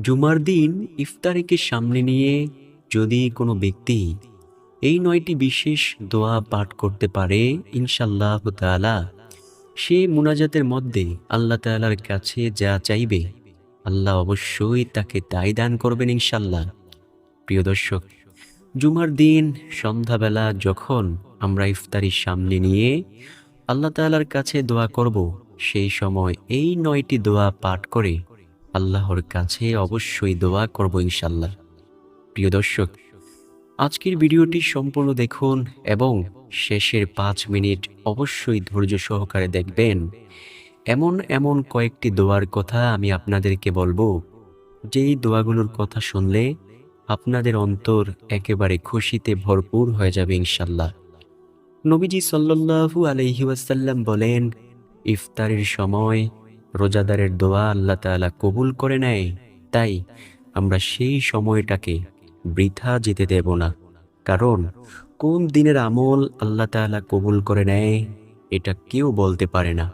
জুমার দিন ইফতারিকে সামনে নিয়ে যদি কোনো ব্যক্তি এই নয়টি বিশেষ দোয়া পাঠ করতে পারে ইনশাল্লাহ তাআলা, সে মুনাজাতের মধ্যে আল্লাহ তাআলার কাছে যা চাইবে, আল্লাহ অবশ্যই তাকে তাই দান করবেন ইনশাল্লাহ প্রিয় দর্শক, জুমার দিন সন্ধ্যাবেলা যখন আমরা ইফতারির সামনে নিয়ে আল্লাহ তাআলার কাছে দোয়া করব, সেই সময় এই নয়টি দোয়া পাঠ করে আল্লাহর কাছে অবশ্যই দোয়া করব ইনশাল্লাহ প্রিয় দর্শক, আজকের ভিডিওটি সম্পূর্ণ দেখুন এবং শেষের পাঁচ মিনিট অবশ্যই ধৈর্য সহকারে দেখবেন। এমন এমন কয়েকটি দোয়ার কথা আমি আপনাদেরকে বলব। যেই দোয়াগুলোর কথা শুনলে আপনাদের অন্তর একেবারে খুশিতে ভরপুর হয়ে যাবে ইনশাল্লাহ নবীজি সাল্লাল্লাহু আলাইহি ওয়াসাল্লাম বলেন, ইফতারের সময় রোজাদারের দোয়া আল্লাহ তাআলা কবুল করে নেয়। তাই আমরা সেই সময়টাকে বৃথা যেতে দেব না। কারণ কোন দিনের আমল আল্লাহ তাআলা কবুল করে নেয়, এটা কেউ বলতে পারে না।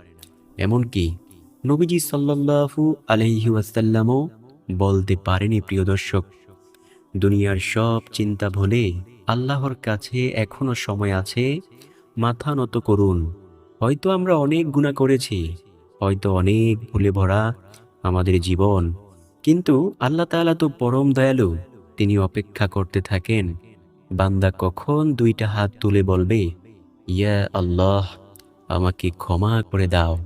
এমনকি নবীজি সাল্লাল্লাহু আলাইহি ওয়াসাল্লামও বলতে পারেনি, প্রিয় দর্শক। দুনিয়ার সব চিন্তা ভুলে আল্লাহর কাছে এখনও সময় আছে, মাথা নত করুন। হয়তো আমরা অনেক গুণা করেছি হয়তো অনেক ভুলে ভরা আমাদের জীবন। কিন্তু আল্লাহ তাআলা তো পরম দয়ালু, তিনি অপেক্ষা করতে থাকেন, বান্দা কখন দুইটা হাত তুলে বলবে, ইয়া আল্লাহ, আমাকে ক্ষমা করে দাও।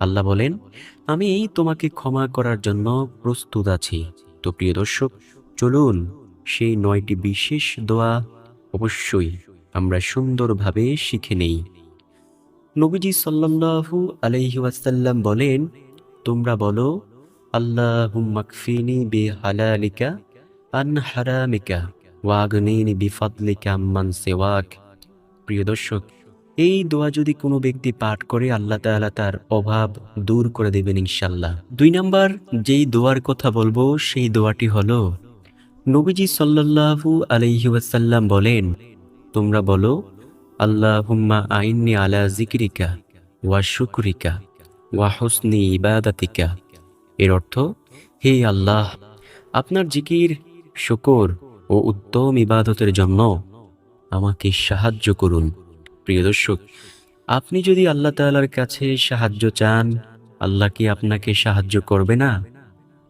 আল্লাহ বলেন, আমি তোমাকে ক্ষমা করার জন্য প্রস্তুত আছি। তো প্রিয় দর্শক, চলুন সেই নয়টি বিশেষ দোয়া অবশ্যই আমরা সুন্দরভাবে শিখে নেই। নবীজি সাল্লাল্লাহু আলাইহি ওয়াসাল্লাম বলেন, তোমরা বলো দর্শক, এই দোয়া যদি কোনো ব্যক্তি পাঠ করে, আল্লাহ তার অভাব দূর করে দেবেন ইনশাল্লাহ দুই নাম্বার, যেই দোয়ার কথা বলব, সেই দোয়াটি হলো, নবীজি সাল্লাল্লাহু আলাইহি বলেন, তোমরা বলো আল্লাহুম্মা আইন্নি আলা জিকরিকা ওয়া শুকরিকা ওয়া হুসনি ইবাদাতিকা এর অর্থ, হে আল্লাহ, আপনার জিকির, শুকর ও উত্তম ইবাদতের জন্য আমাকে সাহায্য করুন। প্রিয় দর্শক, আপনি যদি আল্লাহ তাআলার কাছে সাহায্য চান, আল্লাহ কি আপনাকে সাহায্য করবে না?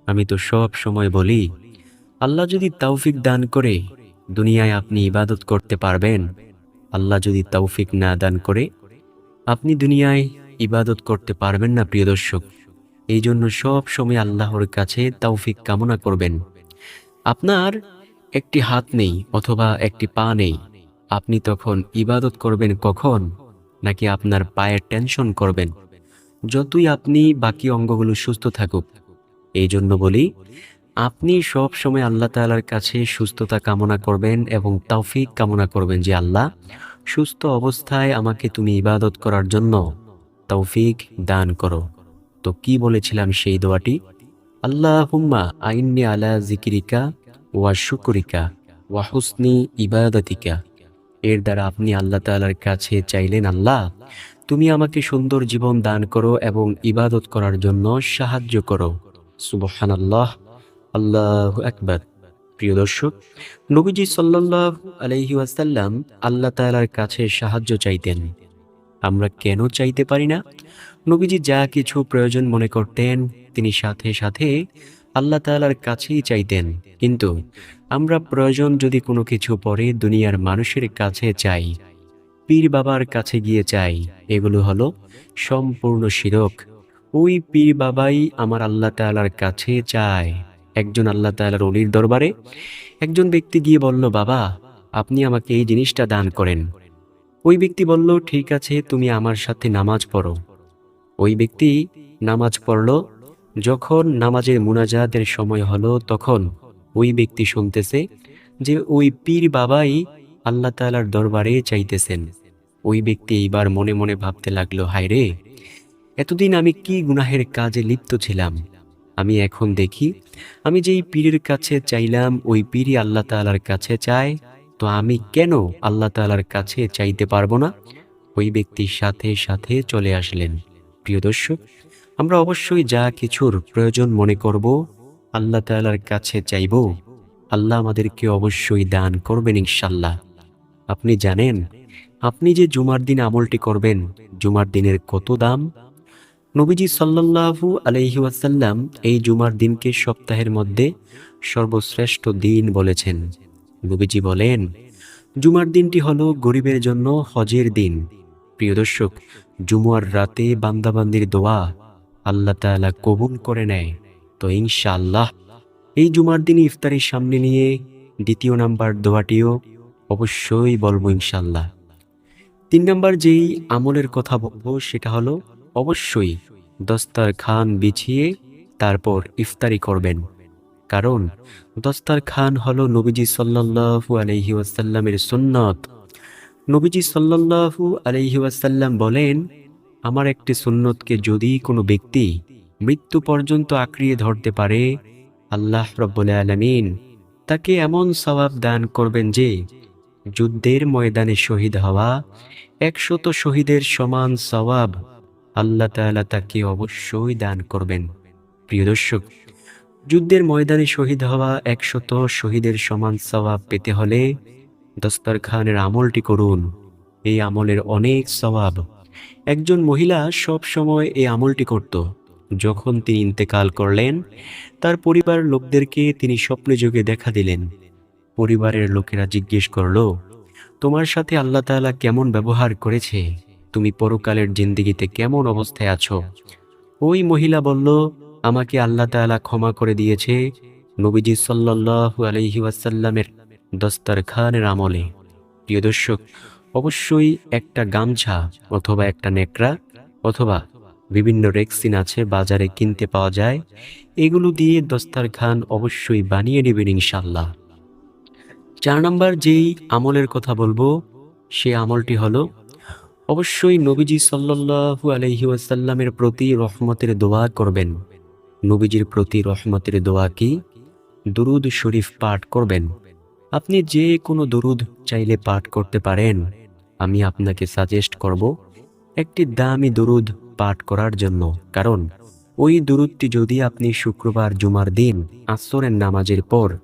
আমি তো সব সময় বলি, আল্লাহ যদি তাওফিক দান করে দুনিয়ায় আপনি ইবাদত করতে পারবেন আল্লাহ যদি তৌফিক না দান করে, আপনি দুনিয়ায় ইবাদত করতে পারবেন না, প্রিয় দর্শক। এই জন্য সব সময় আল্লাহর কাছে তৌফিক কামনা করবেন। আপনার একটি হাত নেই অথবা একটি পা নেই, আপনি তখন ইবাদত করবেন কখন? নাকি আপনার পায়ের টেনশন করবেন? যতই আপনি বাকি অঙ্গগুলো সুস্থ থাকুক, এই জন্য বলি আপনি সব সময় আল্লাহ তাআলার কাছে সুস্থতা কামনা করবেন এবং তৌফিক কামনা করবেন যে, আল্লাহ, সুস্থ অবস্থায় আমাকে তুমি ইবাদত করার জন্য তৌফিক দান করো। তো কি বলেছিলাম সেই দোয়াটি? আল্লাহুম্মা আইন্নি আলা জিকিরিকা ওয়া শুকরিকা ওয়া হুসনি ইবাদতিকা। এর দ্বারা আপনি আল্লাহ তাআলার কাছে চাইলেন, আল্লাহ, তুমি আমাকে সুন্দর জীবন দান করো এবং ইবাদত করার জন্য সাহায্য করো। সুবহানাল্লাহ। আল্লাহু আকবার। প্রিয় দর্শক, নবীজি সাল্লাল্লাহু আলাইহি ওয়াসাল্লাম আল্লাহ তাআলার কাছে সাহায্য চাইতেন। আমরা কেন চাইতে পারি না? নবীজি যা কিছু প্রয়োজন মনে করতেন, তিনি সাথে সাথে আল্লাহ তাআলার কাছেই চাইতেন। কিন্তু আমরা প্রয়োজন যদি কোনো কিছু পরে দুনিয়ার মানুষের কাছে চাই, পীর বাবার কাছে গিয়ে চাই, এগুলো হলো সম্পূর্ণ শিরক। ওই পীর বাবাই আমার আল্লাহ তাআলার কাছে চায়। একজন আল্লাহ তাআলার অলির দরবারে একজন ব্যক্তি গিয়ে বলল, বাবা, আপনি আমাকে এই জিনিসটা দান করেন। ওই ব্যক্তি বলল, ঠিক আছে, তুমি আমার সাথে নামাজ পড়ো। ওই ব্যক্তি নামাজ পড়ল। যখন নামাজের মুনাজাতের সময় হলো, তখন ওই ব্যক্তি শুনতেছে যে ওই পীর বাবাই আল্লাহ তাআলার দরবারে চাইতেছেন। ওই ব্যক্তি এইবার মনে মনে ভাবতে লাগল হায় রে এতদিন আমি কি গুনাহের কাজে লিপ্ত ছিলাম? আমি এখন দেখি, আমি যেই পীরের কাছে চাইলাম, ওই পীরই আল্লাহ তাআলার কাছে চায়, তো আমি কেন আল্লাহ তাআলার কাছে চাইতে পারব না? ওই ব্যক্তির সাথে সাথে চলে আসলেন। প্রিয় দর্শক, আমরা অবশ্যই যা কিছুর প্রয়োজন মনে করব, আল্লাহ তাআলার কাছে চাইব, আল্লাহ আমাদেরকে অবশ্যই দান করবেন ইনশাল্লাহ আপনি জানেন, আপনি যে জুমার দিন আমলটি করবেন, জুমার দিনের কত দাম? নবীজি সাল্লাল্লাহু আলাইহি ওয়াসাল্লাম এই জুমার দিনকে সপ্তাহের মধ্যে সর্বশ্রেষ্ঠ দিন বলেছেন। নবীজি বলেন, জুমার দিনটি হলো গরিবের জন্য হজের দিন। প্রিয় দর্শক, জুমার রাতে বান্দাবান্দির দোয়া আল্লাহ তাআলা কবুল করে নেয়। তো ইনশাআল্লাহ, এই জুমার দিন ইফতারির সামনে নিয়ে দ্বিতীয় নাম্বার দোয়াটিও অবশ্যই বলব ইনশাল্লাহ তিন নাম্বার যেই আমলের কথা বলব সেটা হলো অবশ্যই দস্তার খান বিছিয়ে তারপর ইফতারি করবেন। কারণ দস্তার খান হলো নবীজি সাল্লাল্লাহু আলাইহি ওয়াসাল্লামের সুন্নত। নবীজি সাল্লাল্লাহু আলাইহি ওয়াসাল্লাম বলেন, আমার একটি সুন্নতকে যদি কোনো ব্যক্তি মৃত্যু পর্যন্ত আঁকড়িয়ে ধরতে পারে, আল্লাহ রব্বুল আলামিন তাকে এমন সওয়াব দান করবেন যে, যুদ্ধের ময়দানে শহীদ হওয়া একশত শহীদের সমান সওয়াব আল্লাহ তাআলা তাকে অবশ্যই দান করবেন। প্রিয় দর্শক, যুদ্ধের ময়দানে শহীদ হওয়া একশত শহীদের সমান সওয়াব পেতে হলে দস্তরখানের আমলটি করুন। এই আমলের অনেক সওয়াব। একজন মহিলা সব সময় এই আমলটি করত। যখন তিনি ইন্তেকাল করলেন, তার পরিবার লোকদেরকে তিনি স্বপ্নে যোগে দেখা দিলেন। পরিবারের লোকেরা জিজ্ঞেস করল, তোমার সাথে আল্লাহ তাআলা কেমন ব্যবহার করেছে? তুমি পরকালের জিন্দিগিতে কেমন অবস্থায় আছো? ওই মহিলা বলল, আমাকে আল্লাহ তাআলা ক্ষমা করে দিয়েছে নবীজি সাল্লাল্লাহু আলাইহি ওয়াসাল্লামের দস্তরখানের আমলে। প্রিয় দর্শক, অবশ্যই একটা গামছা অথবা একটা নেকড়া অথবা বিভিন্ন রেক্সিন আছে, বাজারে কিনতে পাওয়া যায়, এগুলো দিয়ে দস্তারখান অবশ্যই বানিয়ে নেবেন ইনশাল্লাহ চার নম্বর যেই আমলের কথা বলব, সে আমলটি হলো অবশ্যই নবীজি সাল্লাল্লাহু আলাইহি ওয়াসাল্লামের প্রতি রহমতের দোয়া করবেন। নবীজির প্রতি রহমতের দোয়া কি? দুরুদ শরীফ পাঠ করবেন। আপনি যে কোনো দরুদ চাইলে পাঠ করতে পারেন। আমি আপনাকে সাজেস্ট করব একটি দামি দরুদ পাঠ করার জন্য। কারণ ওই দরুদটি যদি আপনি শুক্রবার, জুমার দিন, আসরের নামাজের পর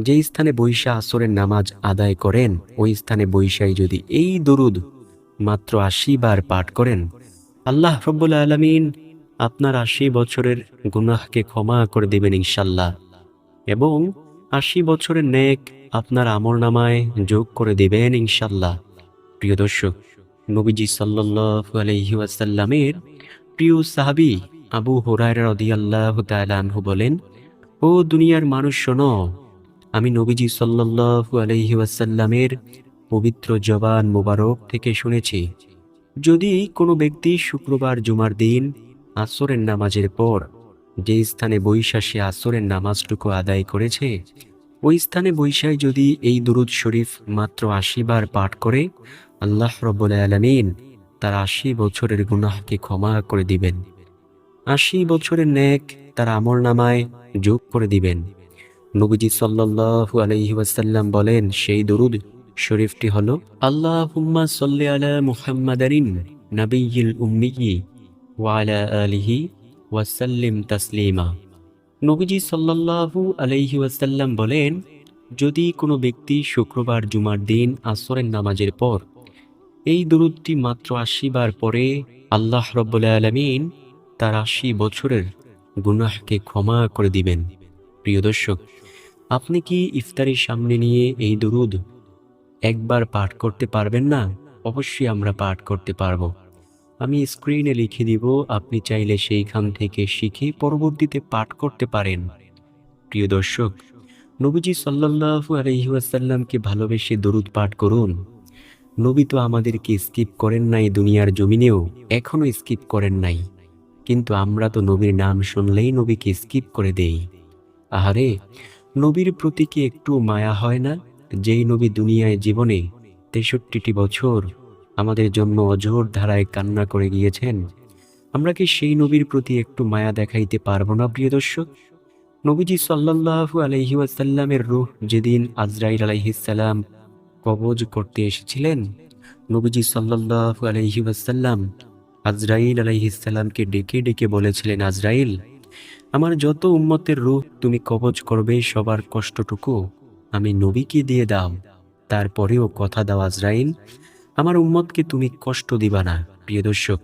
যে স্থানে বৈশা আসরের নামাজ আদায় করেন, ওই স্থানে বৈশাই যদি এই দরুদ মাত্র আশি বার পাঠ করেন। আল্লাহ রব্বুল আলমিন আপনার আশি বছরের গুনাহকে ক্ষমা করে দেবেন ইনশাল্লাহ এবং আশি বছরের নেক আপনার আমর নামায় যোগ করে দেবেন ইনশাল্লাহ প্রিয় দর্শক, নবীজি সাল্লাল্লাহু আলাইহি ওয়াসাল্লামের প্রিয় সাহাবী আবু তাআলা আনহু বলেন, ও দুনিয়ার মানুষ শোনো, আমি নবীজি সাল্লাল্লাহু আলাইহি ওয়াসাল্লামের পবিত্র জবান মোবারক থেকে শুনেছি, যদি কোনো ব্যক্তি শুক্রবার জুমার দিন আসরের নামাজের পর যে স্থানে বৈশা সে আসরের নামাজটুকু আদায় করেছে, ওই স্থানে বৈশায় যদি এই দুরুদ শরীফ মাত্র আশি বার পাঠ করে, আল্লাহ রব্বুল আলমিন তার আশি বছরের গুনাহকে ক্ষমা করে দিবেন। আশি বছরের ন্যাক তার আমল নামায় যোগ করে দিবেন। নবীজি সাল্লাল্লাহু আলাইহি ওয়াসাল্লাম বলেন, সেই দরুদ শরীফটি হলো, আল্লাহুম্মা সাল্লি আলা মুহাম্মাদারিন নাবিয়্যিল উম্মিয়্যি ওয়া আলা আলিহি ওয়াসাল্লিম তাসলিমা। নবীজি সাল্লাল্লাহু আলাইহি ওয়াসাল্লাম বলেন, যদি কোনো ব্যক্তি শুক্রবার জুমার দিন আসরের নামাজের পর এই দরুদটি মাত্র আশি বার পরে আল্লাহ রব্বুল আলমিন তার আশি বছরের গুনাহকে ক্ষমা করে দিবেন। প্রিয় দর্শক, আপনি কি ইফতারের সামনে নিয়ে এই দরুদ একবার পাঠ করতে পারবেন না? অবশ্যই আমরা পাঠ করতে পারব। আমি স্ক্রিনে লিখে দিব, আপনি চাইলে সেইখান থেকে শিখে পরবর্তীতে পাঠ করতে পারেন। প্রিয় দর্শক, নবীজি সাল্লাল্লাহু আলাইহি ওয়াসাল্লামকে ভালোবেসে দরুদ পাঠ করুন। নবী তো আমাদেরকে স্কিপ করেন নাই দুনিয়ার জমিনেও এখনও স্কিপ করেন নাই। কিন্তু আমরা তো নবীর নাম শুনলেই নবীকে স্কিপ করে দেই। আহারে, নবীর প্রতি কি একটু মায়া হয় না? যেই নবী দুনিয়ায় জীবনে তেষট্টিটি বছর আমাদের জন্য অজোর ধারায় কান্না করে গিয়েছেন, আমরা কি সেই নবীর প্রতি একটু মায়া দেখাইতে পারব না, প্রিয় দর্শক? নবীজি সাল্লাল্লাহু আলাইহি ওয়াসাল্লামের রূহ যেদিন আজরাইল আলাইহিসসালাম কবজ করতে এসেছিলেন, নবীজি সাল্লাল্লাহু আলাইহি ওয়াসাল্লাম আজরাইল আলাইহিসসালামকে ডেকে ডেকে বলেছিলেন, আজরাইল, আমার যত উম্মতের রূহ তুমি কবজ করবে সবার কষ্টটুকু আমি নবীকে দিয়ে দাও। তারপরেও কথা দাও আজরাইল, আমার উম্মতকে তুমি কষ্ট দিবা না। প্রিয় দর্শক,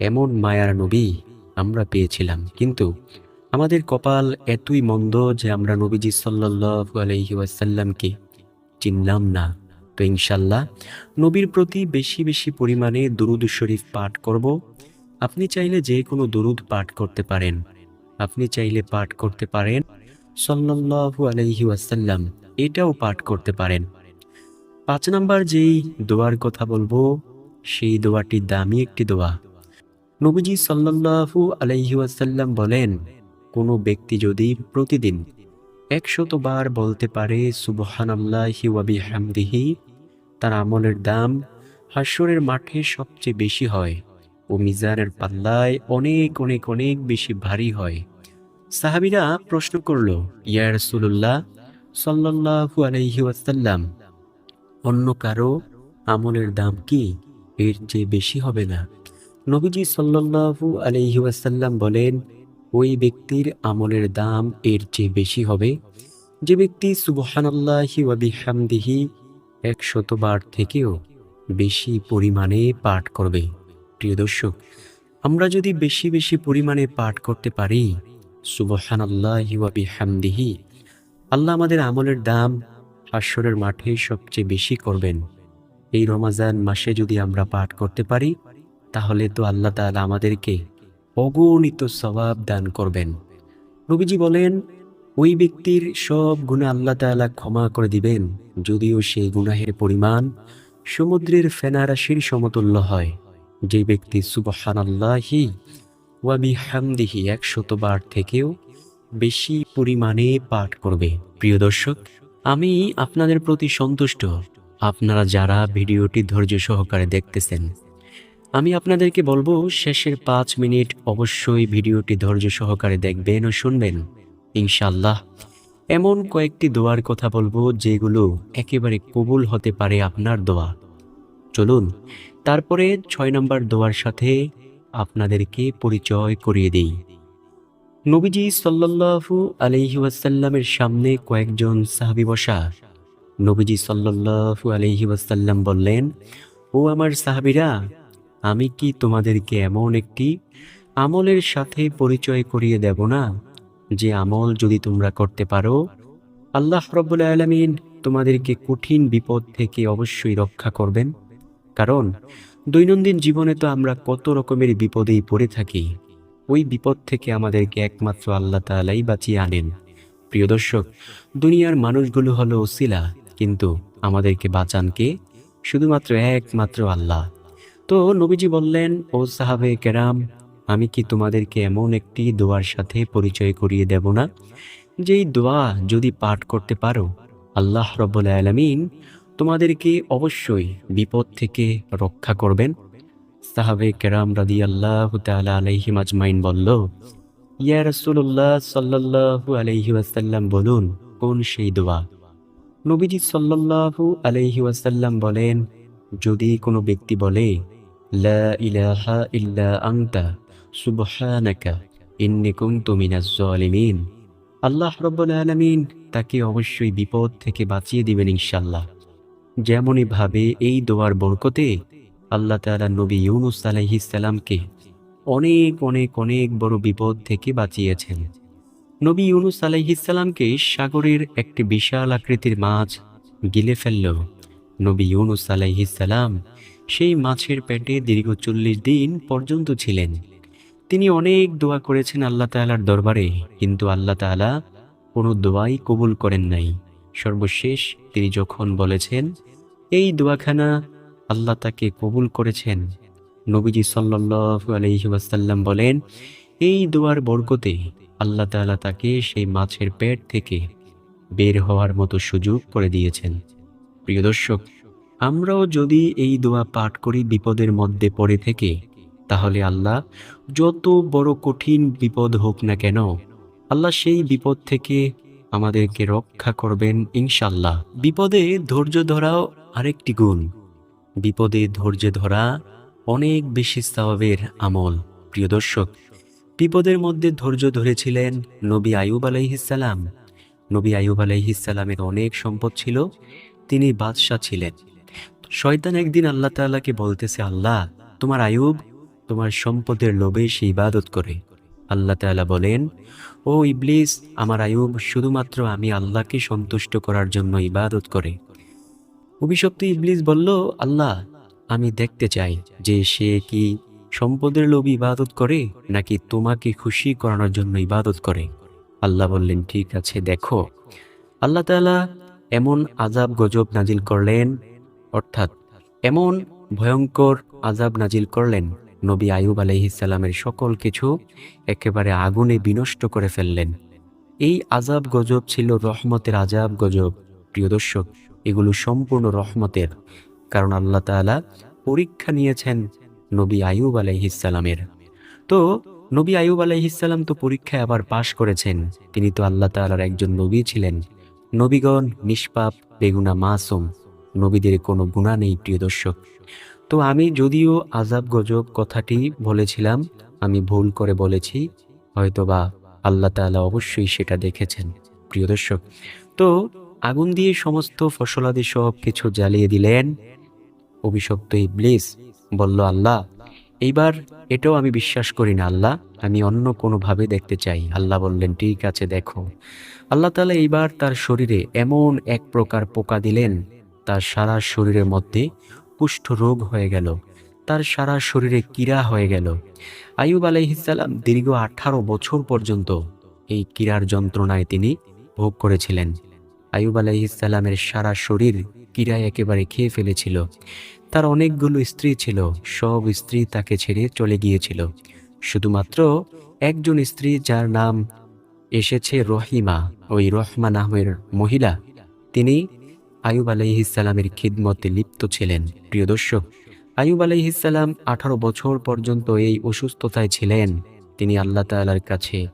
এমন মায়ার নবী আমরা পেয়েছিলাম। কিন্তু আমাদের কপাল এতই মন্দ যে আমরা নবীজি সাল্লাল্লাহু আলাইহি ওয়াসাল্লামকে চিনলাম না। তো ইনশাল্লাহ নবীর প্রতি বেশি বেশি পরিমাণে দুরুদ শরীফ পাঠ করব। আপনি চাইলে যে কোনো দুরুদ পাঠ করতে পারেন। আপনি চাইলে পাঠ করতে পারেন। সাল্লাল্লাহু আলাইহি ওয়াসাল্লাম এটাও পাঠ করতে পারেন। পাঁচ নাম্বার যেই দোয়ার কথা বলব, সেই দোয়াটি দামি একটি দোয়া। নবীজি সাল্লাল্লাহু আলাইহি ওয়াসাল্লাম বলেন, কোনো ব্যক্তি যদি প্রতিদিন একশত বার বলতে পারে, সুবহানাল্লাহি ওয়া বিহামদিহি তার আমলের দাম হাস্যরের মাঠে সবচেয়ে বেশি হয় ও মিজানের পাল্লায় অনেক অনেক অনেক বেশি ভারী হয়। সাহাবিরা প্রশ্ন করল, ইয়া রাসূলুল্লাহ আলাইহি ওয়াসাল্লাম, অন্য কারও আমলের দাম কি এর চেয়ে বেশি হবে না? নবীজি সাল্লাল্লাহু আলাইহি ওয়াসাল্লাম বলেন, ওই ব্যক্তির আমলের দাম এর চেয়ে বেশি হবে। যে ব্যক্তি সুবহানাল্লাহি ওয়া বিহামদিহি একশতবার থেকেও বেশি পরিমাণে পাঠ করবে। প্রিয় দর্শক, আমরা যদি বেশি বেশি পরিমাণে পাঠ করতে পারি, সুবহানাল্লাহি ওয়া বিহামদিহি আল্লাহ আমাদের আমলের দাম হাস্যরের মাঠে সবচেয়ে বেশি করবেন। এই রমাজান মাসে যদি আমরা পাঠ করতে পারি, তাহলে তো আল্লাহ তাআলা আমাদেরকে অগণিত স্বভাব দান করবেন। রবিজি বলেন, ওই ব্যক্তির সব গুণা আল্লাহ তাআলা ক্ষমা করে দিবেন, যদিও সেই গুনাহের পরিমাণ সমুদ্রের ফেনারাশির সমতুল্য হয়। যে ব্যক্তি সুবহানাল্লাহি ওয়া বিহামদিহি একশতবার থেকেও বেশি পরিমাণে পাঠ করবে। প্রিয় দর্শক, আমি আপনাদের প্রতি সন্তুষ্ট। আপনারা যারা ভিডিওটি ধৈর্য সহকারে দেখতেছেন, আমি আপনাদেরকে বলব, শেষের পাঁচ মিনিট অবশ্যই ভিডিওটি ধৈর্য সহকারে দেখবেন ও শুনবেন। ইনশাল্লাহ এমন কয়েকটি দোয়ার কথা বলব, যেগুলো একেবারে কবুল হতে পারে আপনার দোয়া। চলুন, তারপরে ছয় নম্বর দোয়ার সাথে আপনাদেরকে পরিচয় করিয়ে দিই। নবীজি সাল্লাল্লাহু আলাইহি ওয়াসাল্লামের সামনে কয়েকজন সাহাবী বসা। নবীজি সাল্লাল্লাহু আলাইহি ওয়াসাল্লাম বললেন, ও আমার সাহাবীরা, আমি কি তোমাদেরকে এমন একটি আমলের সাথে পরিচয় করিয়ে দেব না? যে আমল যদি তোমরা করতে পারো, আল্লাহ রব্বুল আলামিন তোমাদেরকে কঠিন বিপদ থেকে অবশ্যই রক্ষা করবেন। কারণ, দৈনন্দিন জীবনে তো আমরা কত রকমের বিপদেই পড়ে থাকি। ওই বিপদ থেকে আমাদেরকে একমাত্র আল্লাহ তাআলাই বাঁচিয়ে আনেন। প্রিয় দর্শক, দুনিয়ার মানুষগুলো হলো ওসিলা, কিন্তু আমাদেরকে বাঁচান কে? শুধুমাত্র একমাত্র আল্লাহ। তো নবীজি বললেন, ও সাহাবে কেরাম, আমি কি তোমাদেরকে এমন একটি দোয়ার সাথে পরিচয় করিয়ে দেব না? যেই দোয়া যদি পাঠ করতে পারো, আল্লাহ রব্বুল আলামিন তোমাদেরকে অবশ্যই বিপদ থেকে রক্ষা করবেন। সাহাবে কেরাম রাদি আল্লাহ তালা আজমাইন বলল, ইয়া রাসূলুল্লাহ সাল্লাল্লাহু আলাইহি ওয়াসাল্লাম বলুন, কোন সেই দোয়া? নবীজি সাল্লাল্লাহু আলাইহি ওয়াসাল্লাম বলেন, যদি কোনো ব্যক্তি বলে আল্লাহ রাব্বুল তাকে অবশ্যই বিপদ থেকে বাঁচিয়ে দিবেন ইনশাল্লাহ যেমনই ভাবে এই দোয়ার বরকতে আল্লাহ তাআলা নবী ইউনুস আলাইহিস সালামকে অনেক অনেক অনেক বড় বিপদ থেকে বাঁচিয়েছেন। নবী ইউনুস আলাইহিস সালামকে সাগরের একটি বিশাল আকৃতির মাছ গিলে ফেলল। নবী ইউনুস আলাইহিস সালাম সেই মাছের পেটে দীর্ঘ চল্লিশ দিন পর্যন্ত ছিলেন। তিনি অনেক দোয়া করেছেন আল্লাহ তাআলার দরবারে, কিন্তু আল্লাহ তাআলা কোনো দোয়াই কবুল করেন নাই। সর্বশেষ তিনি যখন বলেছেন, এই দোয়াখানা আল্লাহ তাকে কবুল করেছেন। নবীজি সাল্লাল্লাহু আলাইহি ওয়াসাল্লাম বলেন, এই দোয়ার বরকতে আল্লাহ তাআলা তাকে সেই মাছের পেট থেকে বের হওয়ার মতো সুযোগ করে দিয়েছেন। প্রিয় দর্শক, আমরাও যদি এই দোয়া পাঠ করি বিপদের মধ্যে পড়ে থেকে, তাহলে আল্লাহ যত বড় কঠিন বিপদ হোক না কেন, আল্লাহ সেই বিপদ থেকে আমাদেরকে রক্ষা করবেন ইনশাল্লাহ বিপদে ধৈর্য ধরাও আরেকটি গুণ। বিপদে ধৈর্য ধরা অনেক বেশি স্বভাবের আমল। প্রিয় দর্শক, বিপদের মধ্যে ধৈর্য ধরেছিলেন নবী আয়ুব আলাইহিসাল্লাম নবী আয়ুব আলাইহিসাল্লামের অনেক সম্পদ ছিল, তিনি বাদশাহ ছিলেন। শয়তান একদিন আল্লাহ তাআলাকে বলতেছে, আল্লাহ, তোমার আয়ুব তোমার সম্পদের লোভে সে ইবাদত করে। আল্লাহ তাআলা বলেন, ও ইবলিস, আমার আয়ুব শুধুমাত্র আমি আল্লাহকে সন্তুষ্ট করার জন্য ইবাদত করে। অভিশপ্ত ইবলিস বলল, আল্লাহ, আমি দেখতে চাই যে সে কি সম্পদের লোভ ইবাদত করে নাকি তোমাকে খুশি করানোর জন্য ইবাদত করে? আল্লাহ বললেন, ঠিক আছে, দেখো। আল্লাহ তাআলা এমন আজাব গজব নাজিল করলেন, অর্থাৎ এমন ভয়ঙ্কর আজাব নাজিল করলেন, নবী আয়ুব আলাইহিসাল্লামের সকল কিছু একেবারে আগুনে বিনষ্ট করে ফেললেন। এই আজাব গজব ছিল রহমতের আজাব গজব, প্রিয় দর্শক। এগুলো সম্পূর্ণ রহমতের, কারণ আল্লাহ তাআলা পরীক্ষা নিয়েছেন নবী আয়ুব আলাইহিসাল্লামের তো, নবী আয়ুব আলাইহিসাল্লাম তো পরীক্ষায় আবার পাশ করেছেন, তিনি তো আল্লাহ তাআলার একজন নবী ছিলেন। নবীগণ নিষ্পাপ, বেগুনা মাসুম, নবীদের কোনো গুণা নেই, প্রিয় দর্শক। তো আমি যদিও আজাব গজব কথাটি বলেছিলাম, আমি ভুল করে বলেছি, হয়তোবা আল্লাহ তাআলা অবশ্যই সেটা দেখেছেন, প্রিয় দর্শক। তো আগুন দিয়ে সমস্ত ফসলাদি সব কিছু জ্বালিয়ে দিলেন। অভিশপ্ত ইবলিস বলল, আল্লাহ, এইবার এটাও আমি বিশ্বাস করি না, আল্লাহ, আমি অন্য কোনোভাবে দেখতে চাই। আল্লাহ বললেন, ঠিক আছে, দেখো। আল্লাহ তাআলা এইবার তার শরীরে এমন এক প্রকার পোকা দিলেন, তার সারা শরীরের মধ্যে কুষ্ঠ রোগ হয়ে গেল, তার সারা শরীরে কীড়া হয়ে গেল। আয়ুব আলাইহিসাল্লাম দীর্ঘ আঠারো বছর পর্যন্ত এই কীড়ার যন্ত্রণায় তিনি ভোগ করেছিলেন। আয়ুব আলাইহিসাল্লামের সারা শরীর কীড়ায় একেবারে খেয়ে ফেলেছিল। তার অনেকগুলো স্ত্রী ছিল, সব স্ত্রী তাকে ছেড়ে চলে গিয়েছিল। শুধুমাত্র একজন স্ত্রী যার নাম এসেছে রহিমা। ওই রহমা নামের মহিলা, তিনি আয়ুব আলাইহিসাল্লামের খিদমতে লিপ্ত ছিলেন। প্রিয় দর্শক আয়ুব আলাইহিসাল্লাম আঠারো বছর পর্যন্ত এই অসুস্থতায় ছিলেন। তিনি আল্লাহ তাআলার কাছে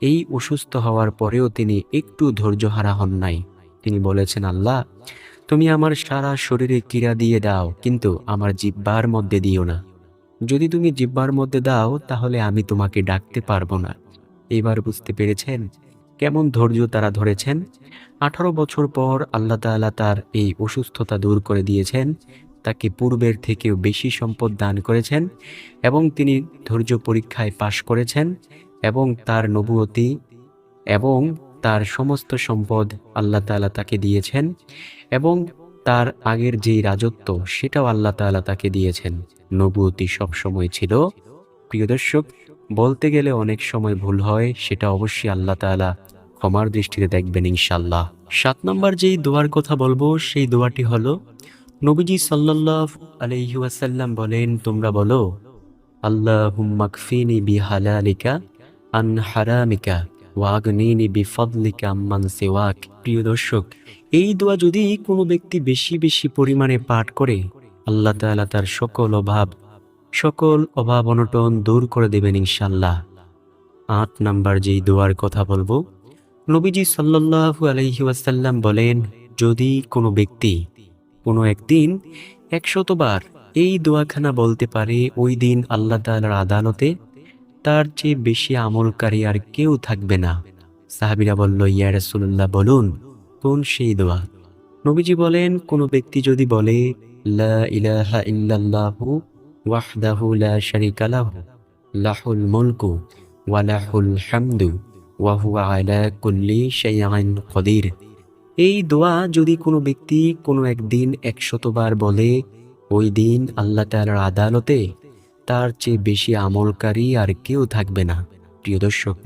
এই অসুস্থ হওয়ার পরেও তিনি একটু ধৈর্যহারা হন নাই। তিনি বলেছেন, আল্লাহ, তুমি আমার সারা শরীরে কীড়া দিয়ে দাও, কিন্তু আমার জিব্বার মধ্যে দিও না। যদি তুমি জিব্বার মধ্যে দাও, তাহলে আমি তোমাকে ডাকতে পারব না। এবার বুঝতে পেরেছেন কেমন ধৈর্য তারা ধরেছেন? আঠারো বছর পর আল্লাহ তাআলা তার এই অসুস্থতা দূর করে দিয়েছেন, তাকে পূর্বের থেকেও বেশি সম্পদ দান করেছেন এবং তিনি ধৈর্য পরীক্ষায় পাশ করেছেন এবং তার নবুয়তি এবং তার সমস্ত সম্পদ আল্লাহ তাআলা তাকে দিয়েছেন এবং তার আগের যেই রাজত্ব, সেটাও আল্লাহ তাআলা তাকে দিয়েছেন। নবুয়তি সবসময় ছিল। প্রিয় দর্শক, বলতে গেলে অনেক সময় ভুল হয়, সেটা অবশ্যই আল্লাহ তাআলা ক্ষমার দৃষ্টিতে দেখবেন ইনশাল্লাহ সাত নম্বর যেই দোয়ার কথা বলব, সেই দোয়াটি হলো, নবীজি সাল্লাল্লাহু আলাইহি ওয়াসাল্লাম বলেন, তোমরা বলো আল্লাহুম্মাকফিনি বিহালালিকা আন হারামিকা। ওয়াগনিনি বিফদলিকা আম্মান সিওয়াক। প্রিয় দর্শক, এই দোয়া যদি কোনো ব্যক্তি বেশি বেশি পরিমাণে পাঠ করে, আল্লাহ তাআলা তার সকল অভাব সকল অভাব অনটন দূর করে দেবেন ইনশাল্লাহ আট নাম্বার যেই দোয়ার কথা বলব, নবীজি সাল্লাল্লাহু আলাইহি ওয়াসাল্লাম বলেন, যদি কোনো ব্যক্তি কোনো একদিন একশতবার এই দোয়াখানা বলতে পারে, ওই দিন আল্লাহ তাআলার আদালতে তার চেয়ে বেশি আমলকারী আর কেউ থাকবে না। সাহাবিরা বলল, ইয়া রাসূলুল্লাহ, বলুন, কোন সেই দোয়া? নবীজি বলেন, কোনো ব্যক্তি যদি বলে লাহু মুলকু ওয়া লাহুল হামদু এই দোয়া যদি কোনো ব্যক্তি কোনো একদিন একশতবার বলে, ওই দিন আল্লাহ আদালতে তার চেয়ে বেশি আমলকারী আর কেউ থাকবে না। প্রিয় দর্শক,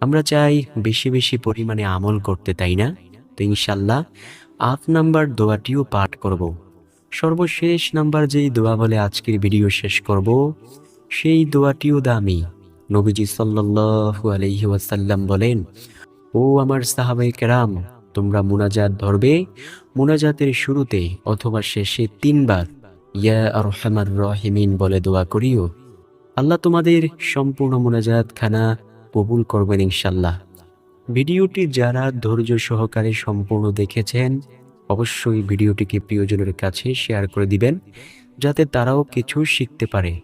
আমরা চাই বেশি বেশি পরিমাণে আমল করতে, তাই না? তো ইনশাল্লাহ আট নাম্বার দোয়াটিও পাঠ করব। সর্বশেষ নাম্বার যেই দোয়া বলে আজকের ভিডিও শেষ করব, সেই দোয়াটিও দামি। নবীজি সাল্লাল্লাহু আলাইহি ওয়াসাল্লাম বলেন, ও আমার সাহাবাই কেরাম, তোমরা মুনাজাত ধরবে, মুনাজাতের শুরুতে অথবা শেষে তিনবার ইয়া রহিমিন বলে দোয়া করিও। আল্লাহ তোমাদের সম্পূর্ণ মোনাজাত খানা কবুল করবেন ইনশাল্লাহ ভিডিওটি যারা ধৈর্য সহকারে সম্পূর্ণ দেখেছেন, অবশ্যই ভিডিওটিকে প্রিয়জনের কাছে শেয়ার করে দিবেন, যাতে তারাও কিছু শিখতে পারে।